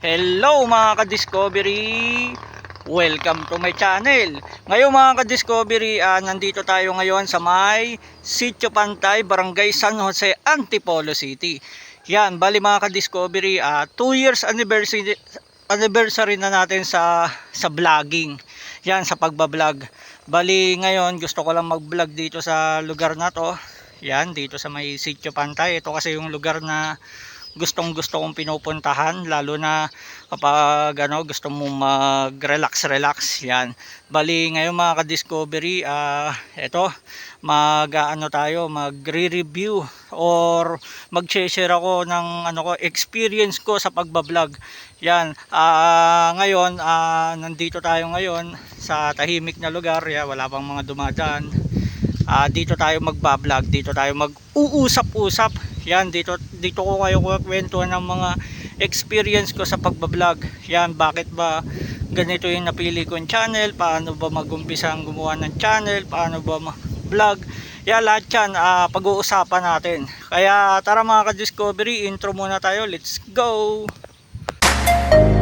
Hello mga ka-discovery! Welcome to my channel. Ngayon mga ka-discovery, ah, nandito tayo ngayon sa may Sitio Pantay, Barangay San Jose, Antipolo City. Yan, bali mga ka-discovery, 2 years anniversary anniversary na natin sa sa vlogging. Yan sa pagba-vlog. Bali ngayon gusto ko lang mag-vlog dito sa lugar na to. Yan dito sa may Sitio Pantay. Ito kasi yung lugar na gustong gusto kong pinupuntahan lalo na kapag ano gusto mo mag relax relax yan. Bali ngayon mga ka-discovery ah eto mag ano tayo mag review or mag share ako ng ano ko experience ko sa pagba-vlog yan ah ngayon ah nandito tayo ngayon sa tahimik na lugar yan, wala pang mga dumadaan. Ah, dito tayo magba-vlog, dito tayo mag-uusap-usap. Yan, dito dito ko kayo kwento ng mga experience ko sa pagba-vlog. Yan, bakit ba ganito yung napili kong channel, paano ba mag-umpisa ang gumawa ng channel, paano ba mag-vlog. Yan, lahat yan, ah, pag-uusapan natin. Kaya tara mga ka-discovery, intro muna tayo. Let's go! mga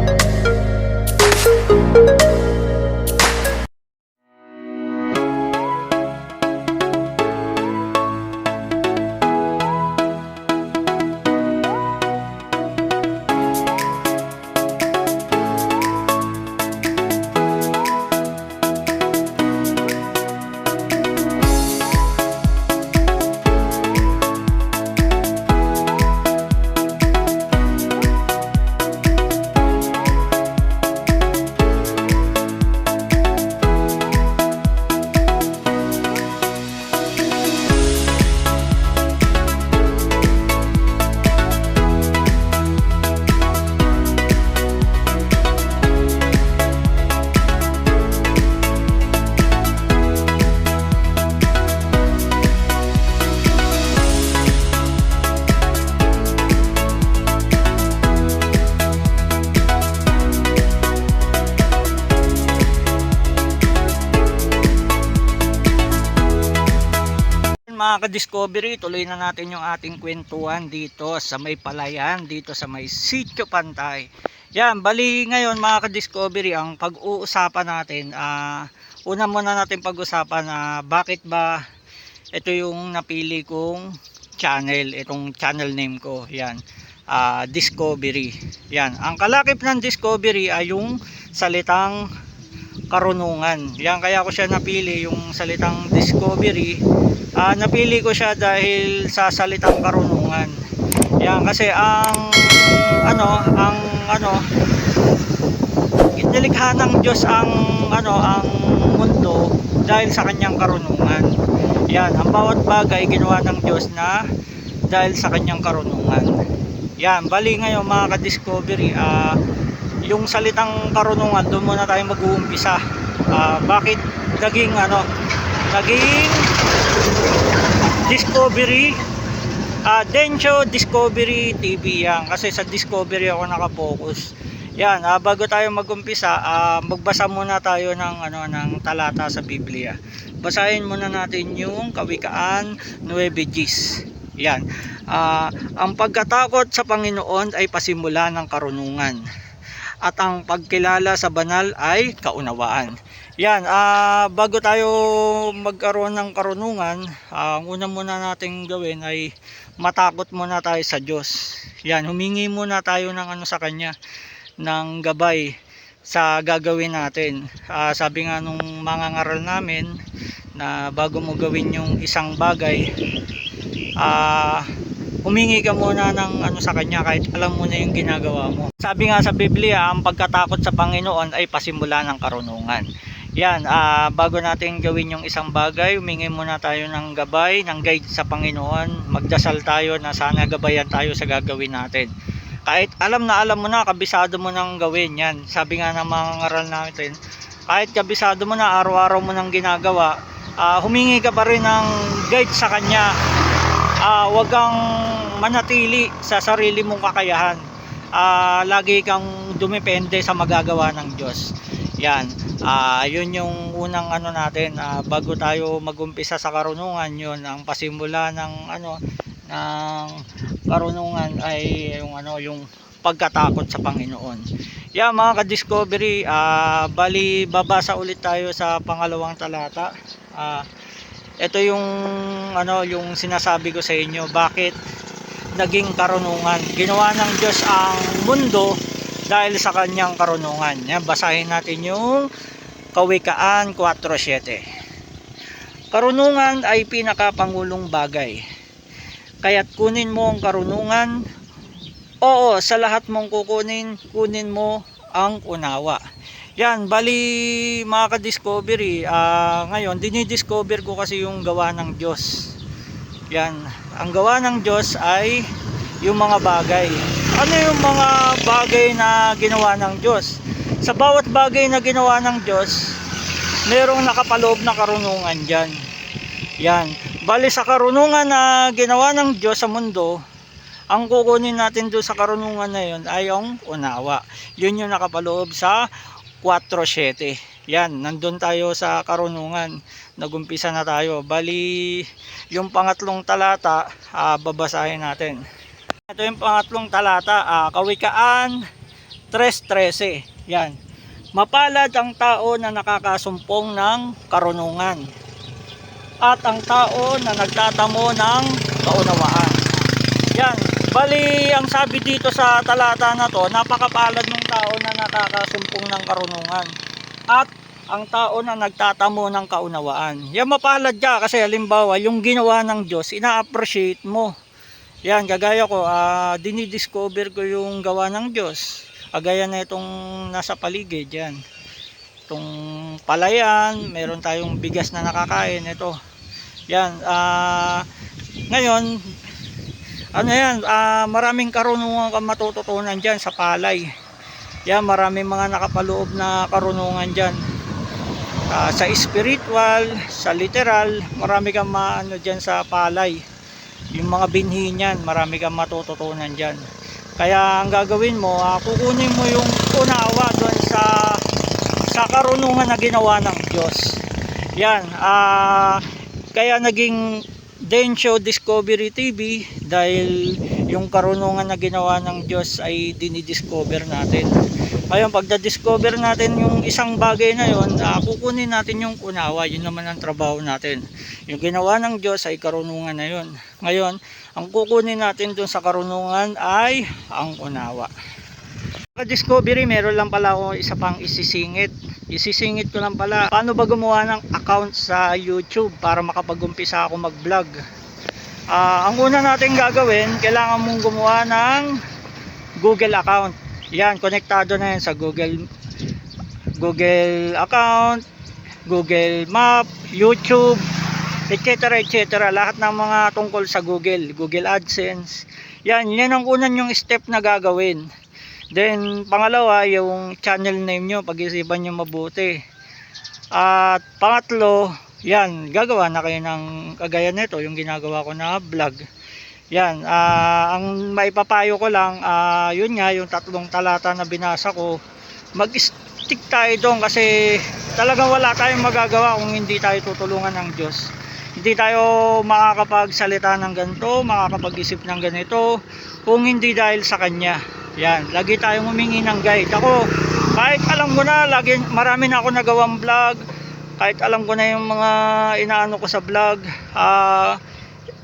ka-discovery, tuloy na natin yung ating kwentuhan dito sa may palayan, dito sa may sitio pantay. Yan, bali ngayon mga ka-discovery, ang pag-uusapan natin, ah una muna natin pag-usapan na bakit ba ito yung napili kong channel, itong channel name ko, yan, ah Discovery. Yan, ang kalakip ng Discovery ay yung salitang karunungan. Yan, kaya ko siya napili, yung salitang Discovery, Ah, napili ko siya dahil sa salitang karunungan. Yan kasi ang ano, ang ano inilikha ng Diyos ang ano, ang mundo dahil sa kanyang karunungan. Yan, ang bawat bagay ginawa ng Diyos na dahil sa kanyang karunungan. Yan, bali ngayon mga ka-discovery, ah yung salitang karunungan, doon muna tayo mag-uumpisa. Ah, bakit naging ano, naging Discovery? Uh, Densyo Discovery TV yan. Kasi sa Discovery ako nakapokus yan ah, bago tayo magumpisa ah, magbasa muna tayo ng ano ng talata sa Biblia. Basahin muna natin yung kawikaan 9 Gs yan. Ah, ang pagkatakot sa Panginoon ay pasimula ng karunungan at ang pagkilala sa banal ay kaunawaan. Yan, ah bago tayo magkaroon ng karunungan, ah, ang una muna nating gawin ay matakot muna tayo sa Diyos. Yan, humingi muna tayo ng ano sa Kanya, ng gabay sa gagawin natin. Ah, sabi nga nung mga ngaral namin, na bago mo gawin yung isang bagay, ah humingi ka muna ng ano sa kanya kahit alam mo na yung ginagawa mo. Sabi nga sa Biblia, ang pagkatakot sa Panginoon ay pasimula ng karunungan. Yan, ah, bago natin gawin yung isang bagay, humingi muna tayo ng gabay, ng guide sa Panginoon. Magdasal tayo na sana gabayan tayo sa gagawin natin. Kahit alam na alam mo na, kabisado mo nang gawin yan. Sabi nga ng mga ngaral natin, kahit kabisado mo na, araw-araw mo nang ginagawa, ah, humingi ka pa rin ng guide sa Kanya ah wag kang manatili sa sarili mong kakayahan. Ah, lagi kang dumepende sa magagawa ng Diyos. Yan. Ah, yun yung unang ano natin ah, bago tayo magumpisa sa karunungan yun ang pasimula ng ano ng karunungan ay yung ano yung pagkatakot sa Panginoon. Yan mga ka-discovery, ah, bali babasa ulit tayo sa pangalawang talata. Ah, ito yung ano yung sinasabi ko sa inyo bakit naging karunungan. Ginawa ng Diyos ang mundo dahil sa kanyang karunungan. Yan, basahin natin yung Kawikaan 4.7. Karunungan ay pinakapangulong bagay. Kaya't kunin mo ang karunungan. Oo, sa lahat mong kukunin, kunin mo ang unawa. Yan, bali mga ka-discovery, ah, ngayon dinidiscover ko kasi yung gawa ng Diyos. Yan, ang gawa ng Diyos ay yung mga bagay. Ano yung mga bagay na ginawa ng Diyos? Sa bawat bagay na ginawa ng Diyos, merong nakapaloob na karunungan dyan. Yan. Bali sa karunungan na ginawa ng Diyos sa mundo, ang kukunin natin doon sa karunungan na yun ay yung unawa. Yun yung nakapaloob sa 4.7. Yan, nandun tayo sa karunungan. Nagumpisa na tayo. Bali, yung pangatlong talata, ah, babasahin natin. Ito yung pangatlong talata, ah, Kawikaan 3.13. Yan. Mapalad ang tao na nakakasumpong ng karunungan at ang tao na nagtatamo ng kaunawaan. Yan. Bali, ang sabi dito sa talata na to, napakapalad ng tao na nakakasumpong ng karunungan at ang tao na nagtatamo ng kaunawaan. Yan mapalad ka kasi halimbawa yung ginawa ng Diyos, ina-appreciate mo. Yan, gagaya ko, ah, dinidiscover ko yung gawa ng Diyos. Agaya na itong nasa paligid, yan. Itong palayan, meron tayong bigas na nakakain, ito. Yan, ah, ngayon, ano yan, ah, maraming karunungan kang matututunan dyan sa palay. Yan, maraming mga nakapaloob na karunungan dyan. Ah, sa spiritual, sa literal, marami kang maano dyan sa palay. Yung mga binhi niyan, marami kang matututunan dyan. Kaya ang gagawin mo, ah, kukunin mo yung unawa doon sa sa karunungan na ginawa ng Diyos. Yan, ah kaya naging Densho Discovery TV dahil yung karunungan na ginawa ng Diyos ay dinidiscover natin. Ngayon, pag na-discover natin yung isang bagay na yon, ah, kukunin natin yung unawa. Yun naman ang trabaho natin. Yung ginawa ng Diyos ay karunungan na yon. Ngayon, ang kukunin natin dun sa karunungan ay ang unawa. Sa discovery, meron lang pala ako isa pang isisingit. Isisingit ko lang pala paano ba gumawa ng account sa YouTube para makapag-umpisa ako mag-vlog. Ah, ang una natin gagawin, kailangan mong gumawa ng Google account. Yan, konektado na yan sa Google Google account, Google Map, YouTube, etc. etc. Lahat ng mga tungkol sa Google, Google AdSense. Yan, yan ang unang yung step na gagawin. Then, pangalawa, yung channel name nyo, pag-isipan nyo mabuti. At pangatlo, yan, gagawa na kayo ng kagaya nito, yung ginagawa ko na vlog. Yan, ah, ang maipapayo ko lang, ah, yun nga, yung tatlong talata na binasa ko, mag-stick tayo doon kasi talagang wala tayong magagawa kung hindi tayo tutulungan ng Diyos. Hindi tayo makakapagsalita ng ganito, makakapag-isip ng ganito, kung hindi dahil sa Kanya. Yan, lagi tayong humingi ng guide. Ako, kahit alam ko na, lagi, marami na ako nagawang vlog, kahit alam ko na yung mga inaano ko sa vlog, ah,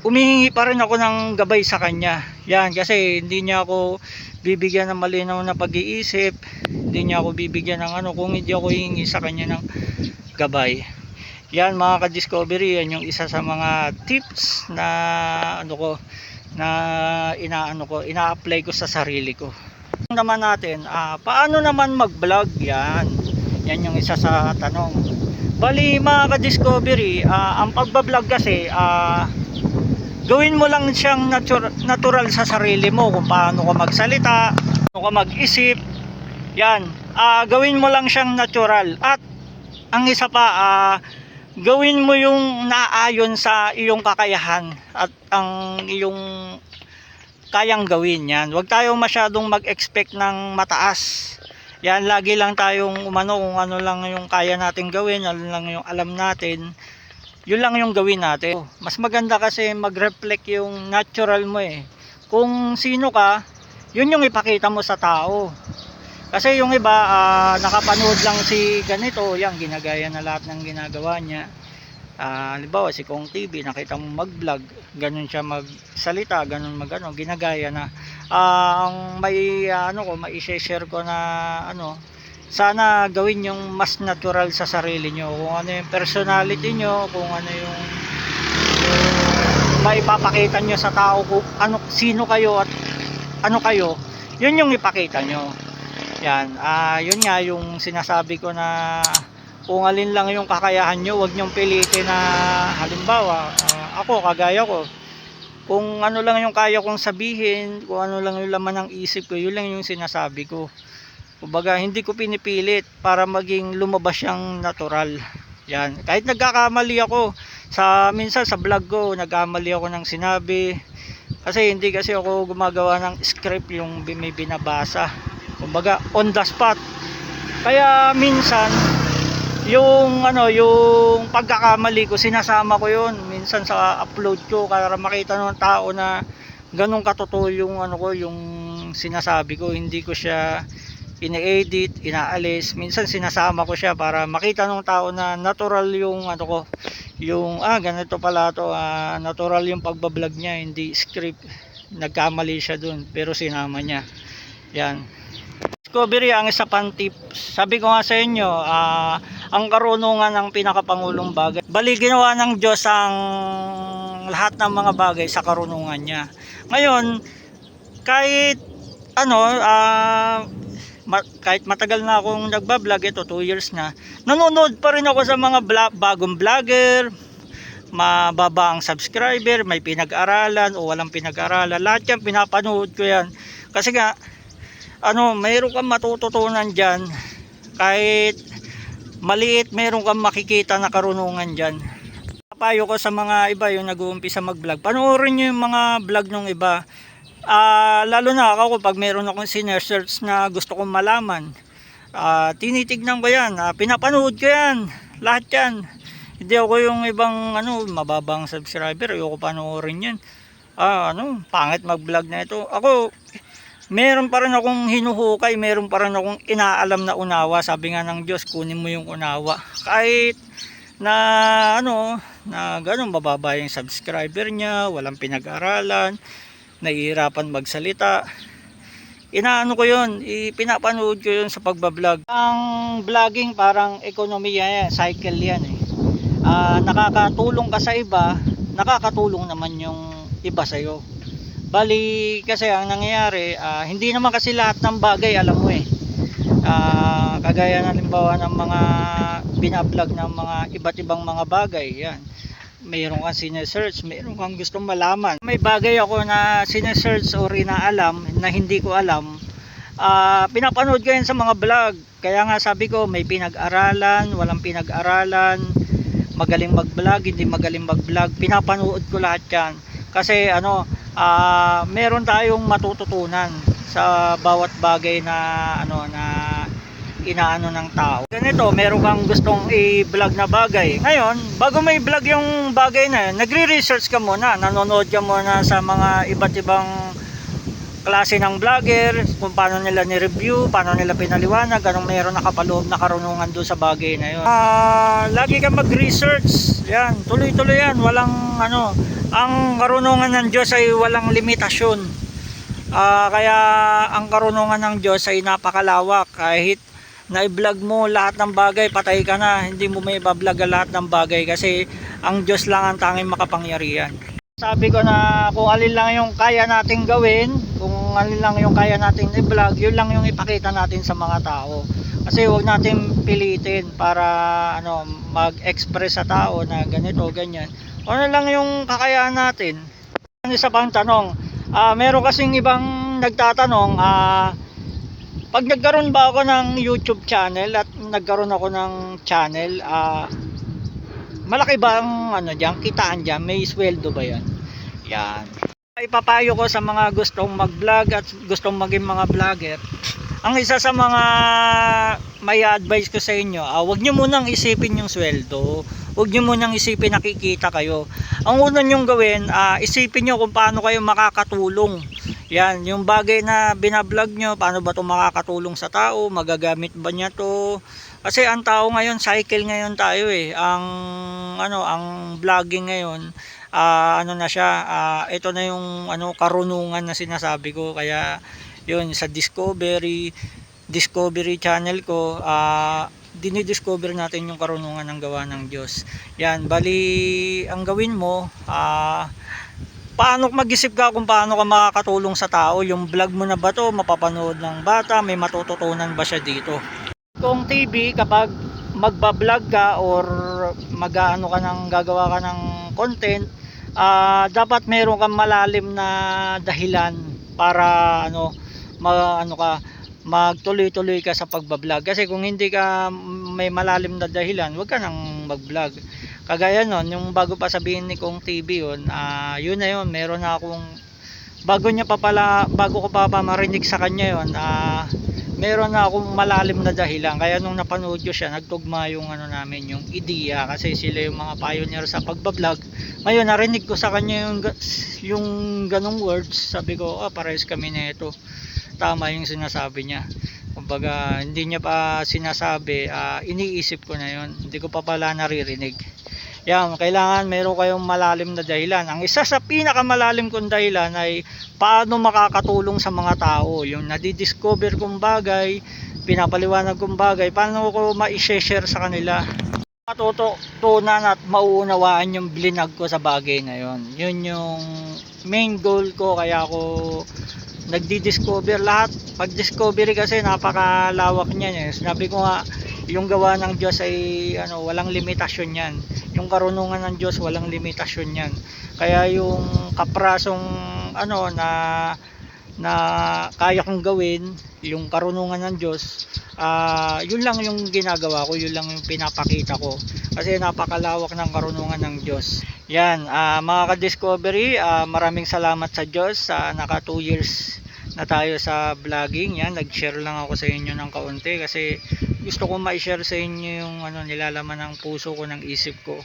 umihingi pa rin ako ng gabay sa kanya. Yan, kasi hindi niya ako bibigyan ng malinaw na pag-iisip, hindi niya ako bibigyan ng ano kung hindi ako hihingi sa kanya ng gabay. Yan mga ka-discovery, yan yung isa sa mga tips na ano ko na inaano ko, ina-apply ko sa sarili ko. Naman natin, ah, paano naman mag-vlog yan? Yan yung isa sa tanong. Bali mga ka-discovery, ah, ang pagbablog kasi, ah, gawin mo lang siyang natur- natural sa sarili mo kung paano ka magsalita, paano ka mag-isip. Yan, ah, gawin mo lang siyang natural. At ang isa pa, ah, gawin mo yung naayon sa iyong kakayahan at ang iyong kayang gawin yan. Huwag tayong masyadong mag-expect ng mataas. Yan, lagi lang tayong umano kung ano lang yung kaya natin gawin, ano lang yung alam natin. Yun lang yung gawin natin. Mas maganda kasi mag-reflect yung natural mo eh. Kung sino ka, yun yung ipakita mo sa tao. Kasi yung iba, ah, nakapanood lang si ganito, yan, ginagaya na lahat ng ginagawa niya. Ah, halimbawa, si Kong TV, nakita mo mag-vlog, ganun siya magsalita, ganun mag ano, ginagaya na. Ah, ang may, ah, ano ko, may share ko na, ano, sana gawin yung mas natural sa sarili nyo. Kung ano yung personality nyo, kung ano yung, yung maipapakita nyo sa tao, kung ano, sino kayo at ano kayo, yun yung ipakita nyo. Yan, ah yun nga yung sinasabi ko na kung alin lang yung kakayahan nyo, huwag nyong pilitin na halimbawa, ah, ako, kagaya ko, kung ano lang yung kaya kong sabihin, kung ano lang yung laman ng isip ko, yun lang yung sinasabi ko. Kumbaga, hindi ko pinipilit para maging lumabas siyang natural. Yan. Kahit nagkakamali ako, sa minsan sa vlog ko, nagkamali ako ng sinabi. Kasi hindi kasi ako gumagawa ng script yung may binabasa. Kumbaga, on the spot. Kaya minsan, yung ano, yung pagkakamali ko, sinasama ko yun. Minsan sa upload ko, para makita ng tao na ganun katotoo yung ano ko, yung sinasabi ko. Hindi ko siya ine-edit, inaalis. Minsan sinasama ko siya para makita ng tao na natural yung ano ko, yung ah ganito pala to, ah, natural yung pagbablog niya, hindi script. Nagkamali siya dun, pero sinama niya. Yan. Discovery ang isa pang tip. Sabi ko nga sa inyo, ah, ang karunungan ng pinakapangulong bagay. Bali ginawa ng Diyos ang lahat ng mga bagay sa karunungan niya. Ngayon, kahit ano, ah, ma- kahit matagal na akong nagbablog, ito 2 years na, nanonood pa rin ako sa mga bla- bagong vlogger, mababa ang subscriber, may pinag-aralan o walang pinag-aralan. Lahat yan, pinapanood ko yan. Kasi nga, ano, mayroon kang matututunan dyan. Kahit maliit, mayroon kang makikita na karunungan dyan. Payo ko sa mga iba yung nag-uumpisa mag-vlog. Panoorin nyo yung mga vlog ng iba. Ah, lalo na ako pag meron akong sinesearch na gusto kong malaman. Ah, tinitignan ko yan. Ah, pinapanood ko yan. Lahat yan. Hindi ako yung ibang ano, mababang subscriber. Ayoko panoorin yan. Ah, ano, pangit mag-vlog na ito. Ako, meron pa rin akong hinuhukay, meron pa rin akong inaalam na unawa. Sabi nga ng Diyos, kunin mo yung unawa. Kahit na ano, na ganun, mababa yung subscriber niya, walang pinag-aralan, nahihirapan magsalita. Inaano ko yun, ipinapanood ko yun sa pagbablog. Ang vlogging parang ekonomiya yan, cycle yan eh. Ah, nakakatulong ka sa iba, nakakatulong naman yung iba sa'yo. Bali, kasi ang nangyayari, ah, hindi naman kasi lahat ng bagay alam mo eh. Ah, kagaya na limbawa ng mga binablog ng mga iba't ibang mga bagay, yan. Mayroon kang sinesearch, mayroon kang gustong malaman. May bagay ako na sinesearch or inaalam na hindi ko alam. Ah, pinapanood ko yan sa mga vlog. Kaya nga sabi ko, may pinag-aralan, walang pinag-aralan, magaling mag-vlog, hindi magaling mag-vlog. Pinapanood ko lahat yan. Kasi ano, ah meron tayong matututunan sa bawat bagay na ano na inaano ng tao. Ganito, meron kang gustong i-vlog na bagay. Ngayon, bago may vlog yung bagay na yun, nagre-research ka muna, nanonood ka muna sa mga iba't ibang klase ng vlogger, kung paano nila ni-review, paano nila pinaliwanag, anong meron nakapaloob na karunungan doon sa bagay na yun. Ah, lagi ka mag-research. Yan, tuloy-tuloy yan. Walang ano, ang karunungan ng Diyos ay walang limitasyon. Ah, kaya ang karunungan ng Diyos ay napakalawak. Kahit na i-vlog mo lahat ng bagay, patay ka na. Hindi mo may i-vlog lahat ng bagay kasi ang Diyos lang ang tanging makapangyarihan. Sabi ko na kung alin lang yung kaya nating gawin, kung alin lang yung kaya nating i-vlog, yun lang yung ipakita natin sa mga tao. Kasi huwag natin pilitin para ano mag-express sa tao na ganito, ganyan. Ano lang yung kakayaan natin. Ang isa pang tanong, ah meron kasing ibang nagtatanong, ah pag nagkaroon ba ako ng YouTube channel at nagkaroon ako ng channel, ah malaki ba ang ano diyan, kitaan diyan, may sweldo ba 'yan? Yan. Ipapayo ko sa mga gustong mag-vlog at gustong maging mga vlogger. Ang isa sa mga may advice ko sa inyo, ah, wag niyo munang isipin yung sweldo. Huwag niyo munang isipin nakikita kayo. Ang una niyong gawin, ah, isipin niyo kung paano kayo makakatulong. Yan, yung bagay na binablog nyo, paano ba ito makakatulong sa tao? Magagamit ba niya to? Kasi ang tao ngayon, cycle ngayon tayo eh. Ang ano, ang vlogging ngayon, ah, ano na siya, ah, ito na yung ano karunungan na sinasabi ko. Kaya yun sa Discovery Discovery channel ko, ah dinidiscover natin yung karunungan ng gawa ng Diyos. Yan, bali ang gawin mo, ah paano mag-isip ka kung paano ka makakatulong sa tao? Yung vlog mo na ba to? Mapapanood ng bata? May matututunan ba siya dito? Kung TV kapag magba-vlog ka or mag-ano ka ng gagawa ka ng content ah dapat meron kang malalim na dahilan para ano ma, ano ka magtuloy-tuloy ka sa pagbablog. Kasi kung hindi ka may malalim na dahilan wag ka nang mag-vlog. Kagaya nun yung bago pa sabihin ni Kong TV yun ah yun na yun meron na akong bago niya pa pala bago ko pa pa marinig sa kanya yun ah meron na akong malalim na dahilan. Kaya nung napanood ko siya nagtugma yung ano namin yung ideya. Kasi sila yung mga pioneer sa pagbablog. Ngayon narinig ko sa kanya yung yung ganong words. Sabi ko ah parehas kami na ito tama yung sinasabi niya kumbaga hindi niya pa sinasabi ah, iniisip ko na yun hindi ko pa pala naririnig yan, kailangan meron kayong malalim na dahilan. Ang isa sa pinakamalalim kong dahilan ay paano makakatulong sa mga tao. Yung nadidiscover kong bagay, pinapaliwanag kong bagay, paano ko ma-share sa kanila. Matututunan at mauunawaan yung blinag ko sa bagay na yon. Yun yung main goal ko kaya ako nagdi-discover lahat. Pag discovery kasi napakalawak niyan eh. Sinabi ko nga yung gawa ng Diyos ay ano, walang limitasyon yan. Yung karunungan ng Diyos walang limitasyon yan. Kaya yung kaprasong ano na na kaya kong gawin, yung karunungan ng Diyos, ah yun lang yung ginagawa ko, yun lang yung pinapakita ko. Kasi napakalawak ng karunungan ng Diyos. Yan, ah mga ka-discovery, ah, maraming salamat sa Diyos sa naka 2 years na tayo sa vlogging. Yan, nag-share lang ako sa inyo ng kaunti kasi gusto ko ma-share sa inyo yung ano nilalaman ng puso ko ng isip ko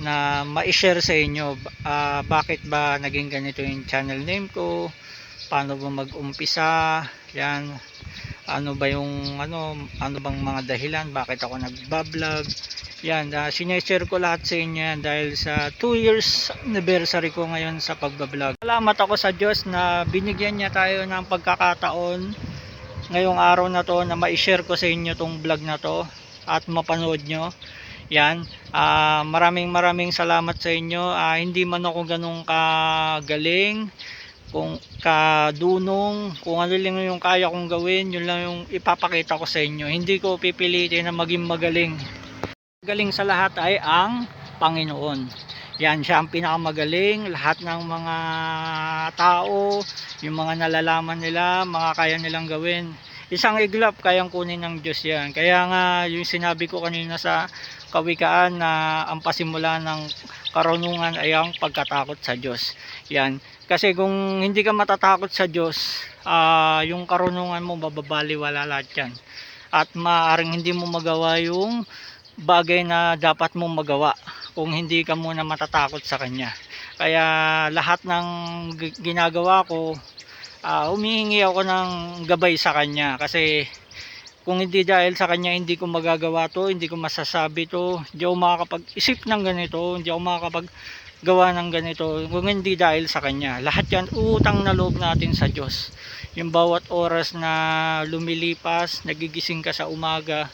na ma-share sa inyo ah, bakit ba naging ganito yung channel name ko paano ba mag-umpisa? Yan. Ano ba yung ano ano bang mga dahilan? Bakit ako nagba-vlog yan uh, sineshare ko lahat sa inyo yan dahil sa 2 years anniversary ko ngayon sa pagbablog. Salamat ako sa Diyos na binigyan niya tayo ng pagkakataon ngayong araw na to na ma-share ko sa inyo tong vlog na to at mapanood nyo. Yan ah, maraming maraming salamat sa inyo. Ah, hindi man ako ganun kagaling kung kadunong kung ano lang yung kaya kong gawin yun lang yung ipapakita ko sa inyo. Hindi ko pipilitin na maging magaling. Magaling sa lahat ay ang Panginoon. Yan siya ang pinakamagaling. Lahat ng mga tao yung mga nalalaman nila mga kaya nilang gawin. Isang iglap kayang kunin ng Diyos yan. Kaya nga yung sinabi ko kanina sa kawikaan na ang pasimula ng karunungan ay ang pagkatakot sa Diyos. Yan. Kasi kung hindi ka matatakot sa Diyos ah, yung karunungan mo bababaliwala lahat yan. At maaring hindi mo magawa yung bagay na dapat mong magawa kung hindi ka muna matatakot sa Kanya. Kaya lahat ng gi- ginagawa ko ah, humihingi ako ng gabay sa Kanya kasi kung hindi dahil sa Kanya hindi ko magagawa to hindi ko masasabi to. Hindi ako makakapag-isip ng ganito hindi ako makakapag gawa ng ganito. Kung hindi dahil sa kanya lahat yan utang na loob natin sa Diyos. Yung bawat oras na lumilipas nagigising ka sa umaga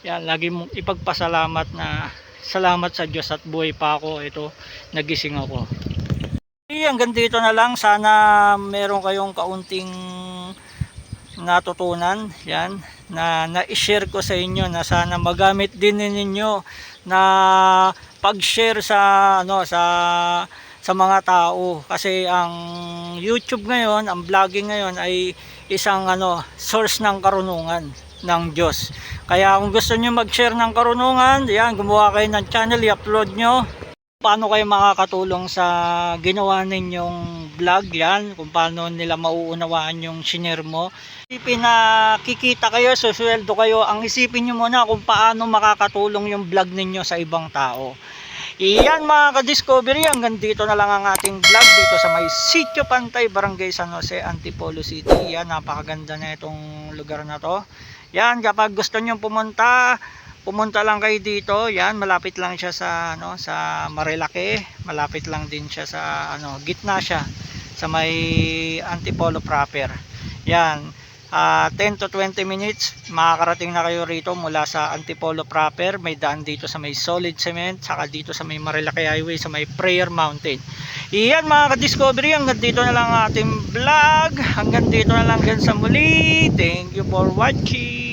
yan lagi mong ipagpasalamat na salamat sa Diyos at buhay pa ako. Ito nagising ako. Hanggang dito na lang. Sana meron kayong kaunting natutunan. Yan na na-share ko sa inyo na sana magamit din ninyo na pag-share sa ano sa sa mga tao kasi ang YouTube ngayon, ang vlogging ngayon ay isang ano source ng karunungan ng Diyos. Kaya kung gusto niyo mag-share ng karunungan, yan gumawa kayo ng channel, i-upload nyo paano kayo makakatulong sa ginawa ninyong vlog yan, kung paano nila mauunawaan yung shinare mo. Isipin na kikita kayo, susweldo kayo, ang isipin nyo muna kung paano makakatulong yung vlog ninyo sa ibang tao. Iyan mga ka-discovery, hanggang dito na lang ang ating vlog dito sa may Sitio Pantay, Barangay San Jose, Antipolo City. Yan, napakaganda na itong lugar na to. Yan, kapag gusto nyo pumunta, pumunta lang kayo dito. Yan, malapit lang siya sa ano, sa Marilake. Malapit lang din siya sa ano, gitna siya sa may Antipolo proper. Yan, ah, 10 to 20 minutes makakarating na kayo rito mula sa Antipolo proper. May daan dito sa may Solid Cement, saka dito sa may Marilake Highway sa may Prayer Mountain. Iyan mga ka-discovery, hanggang dito na lang ang ating vlog. Hanggang dito na lang din sa muli. Thank you for watching.